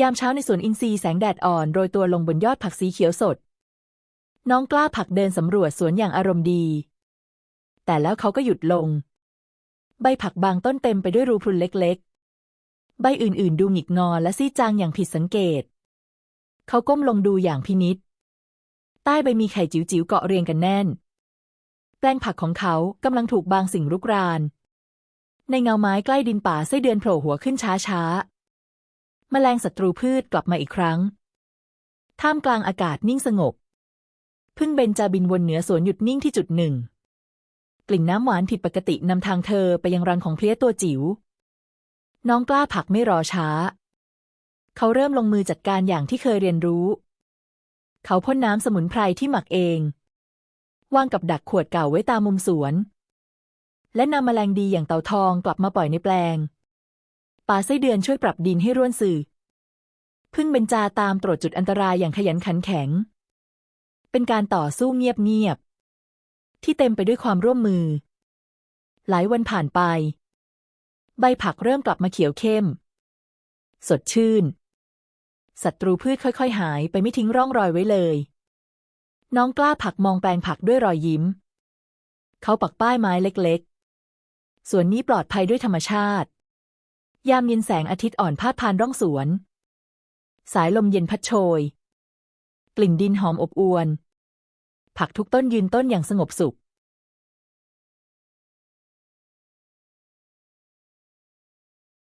ยามเช้าในสวนอินทรีย์แสงแดดอ่อนโรยตัวลงบนยอดผักสีเขียวสด น้องกล้าผักเดินสำรวจสวนอย่างอารมณ์ดี แต่แล้วเขาก็หยุดลง ใบผักบางต้นเต็มไปด้วยรูพรุนเล็กๆ ใบอื่นๆ ดูหงิกงอและซีจางอย่างผิดสังเกต เขาก้มลงดูอย่างพินิษใต้ใบมีไข่จิ๋วๆเกาะเรียงกันแน่น แปลงผักของเขากำลังถูกบางสิ่งรุกราน ในเงาไม้ใกล้ดินป่าไส้เดือนโผล่หัวขึ้นช้า ๆแมลงศัตรูพืชกลับมาอีกครั้ง ท่ามกลางอากาศนิ่งสงบ พึ่งเบนจาบินวนเหนือสวนหยุดนิ่งที่จุดหนึ่ง กลิ่นน้ำหวานผิดปกตินำทางเธอไปยังรังของเพลี้ยตัวจิ๋ว น้องกล้าผักไม่รอช้า เขาเริ่มลงมือจัดการอย่างที่เคยเรียนรู้ เขาพ่นน้ำสมุนไพรที่หมักเอง วางกับดักขวดเก่าไว้ตามมุมสวน และนำแมลงดีอย่างเต่าทองกลับมาปล่อยในแปลง ป่าไส้เดือนช่วยปรับดินให้ร่วนสื่อ พึ่งเบญจาตามตรวจจุดอันตรายอย่างขยันขันแข็ง เป็นการต่อสู้เงียบๆที่เต็มไปด้วยความร่วมมือ หลายวันผ่านไป ใบผักเริ่มกลับมาเขียวเข้ม สดชื่น ศัตรูพืชค่อยๆ หายไปไม่ทิ้งร่องรอยไว้เลย น้องกล้าผักมองแปลงผักด้วยรอยยิ้ม เขาปักป้ายไม้เล็กๆส่วนนี้ปลอดภัยด้วยธรรมชาติ ยามเย็นแสงอาทิตย์อ่อนพาดผ่านร่องสวน สายลมเย็นพัดโชย กลิ่นดินหอมอบอวนผักทุกต้นยืนต้นอย่างสงบสุข